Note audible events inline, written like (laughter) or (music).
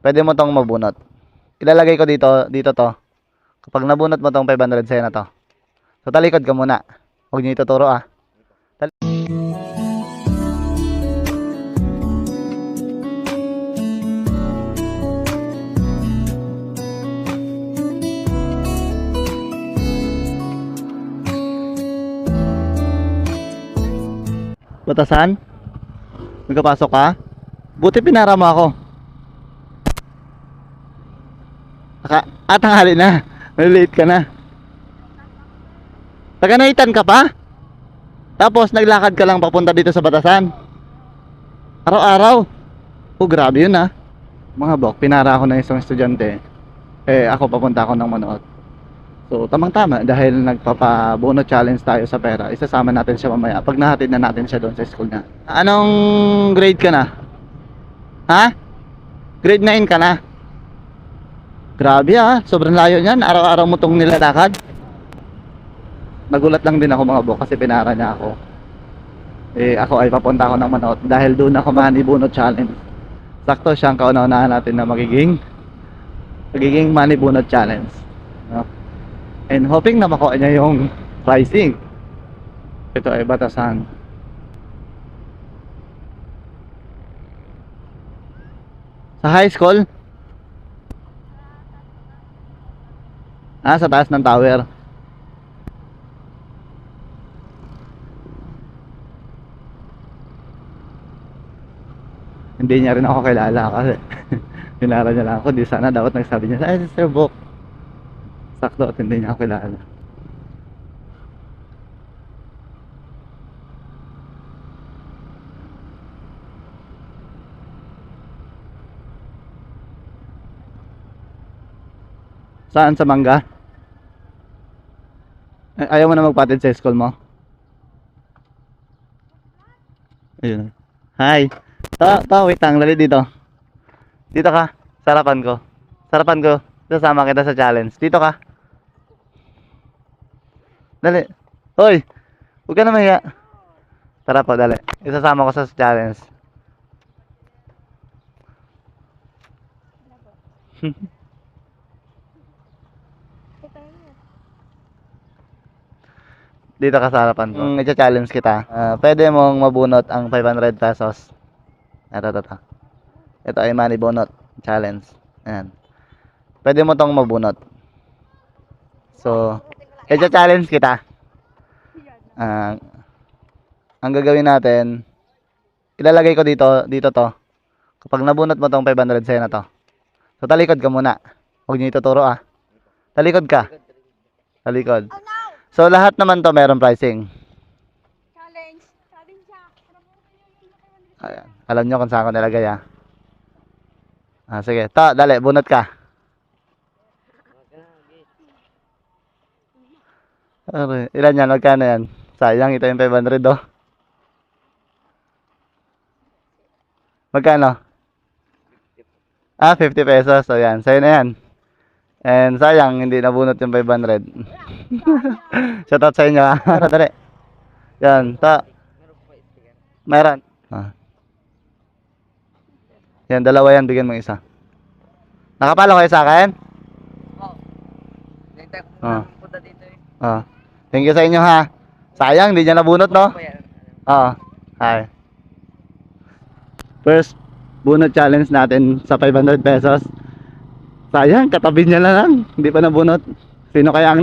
Pwede mo tong mabunot. Ilalagay ko dito, dito to. Kapag nabunot mo tong 500 sa'yo na to. So, talikod ka muna. Huwag niyo ituturo ah. Batasan? Magkapasok ka? Buti pinara mo ako. Aka, ah, tanghali na. Malilate ka na. Taga-naitan ka pa? Tapos naglakad ka lang papunta dito sa Batasan. Araw-araw. Oh, grabe yun ah. Mga bok, pinara ako ng isang estudyante. Eh, ako papunta ako ng Manood. So, tamang-tama dahil nagpapa-bono challenge tayo sa pera. Isasama natin siya mamaya pag nahatid na natin siya doon sa school niya. Anong grade ka na? Ha? Grade 9 ka na? Grabe ah, sobrang layo niyan. Araw-araw mo tong nilalakad. Nagulat lang din ako mga bok kasi pinara niya ako. Eh ako ay papunta ako ng Manot dahil doon ako Mani Bunot Challenge. Sakto siyang kauna-unahan natin na magiging magiging Mani Bunot Challenge. No? And hoping na makuha niya yung pricing. Ito ay batasan. Sa high school? Ah, sa taas ng tower. Hindi niya rin ako kilala kasi (laughs) pinara niya lang ako. Di sana dapat nagsabi niya, ay, Sir Bok. Sakto at hindi niya ako kilala. Saan sa mangga? Ay, ayaw mo na magpatid sa school mo? Ayun. Hi. Ta, ta, wait lang. Dali dito. Dito ka. Sarapan ko. Sarapan ko. Sasama kita sa challenge. Dito ka. Dali. Hoy. Huwag ka na mahiya. Tara po, dali. Isasama ko sa challenge. Dito ka sa harapan ko. Mm, challenge kita. Ah, pwede mong mabunot ang 500 pesos. Ito, ito, ito. Ito ay money bunot challenge. Ayan. Pwede mo tong mabunot. So, challenge kita. Ah, ang gagawin natin, ilalagay ko dito, dito to. Kapag nabunot mo tong 500 sa'yo na to. So, talikod ka muna. Huwag niyo ituturo ah. Talikod ka. Talikod. So, lahat naman to meron pricing. Challenge. Challenge siya. Ayan. Alam nyo kung saan ko nilagay ah. Ah, sige. Ta, dali, bunot ka. Aray, ilan yan? Magkano yan? Sayang, ito yung 500 oh. Magkano? Ah, 50 pesos. So, yan. Sa'yo na yan. And sayang, hindi nabunot yung 500. (laughs) Shoutout sa inyo ah. (laughs) Dali. Yan, ta. Meron. Ah. Yan, dalawa yan. Bigyan mo isa. Nakapalo kayo sa akin? Oo. Ko Ah. dito eh. Ah. Thank you sa inyo ha. Sayang, hindi niya nabunot, no? Oo. Hi. First bunot challenge natin sa 500 pesos. Sayang, katabi niya na lang. Hindi pa nabunot. Sino kaya ang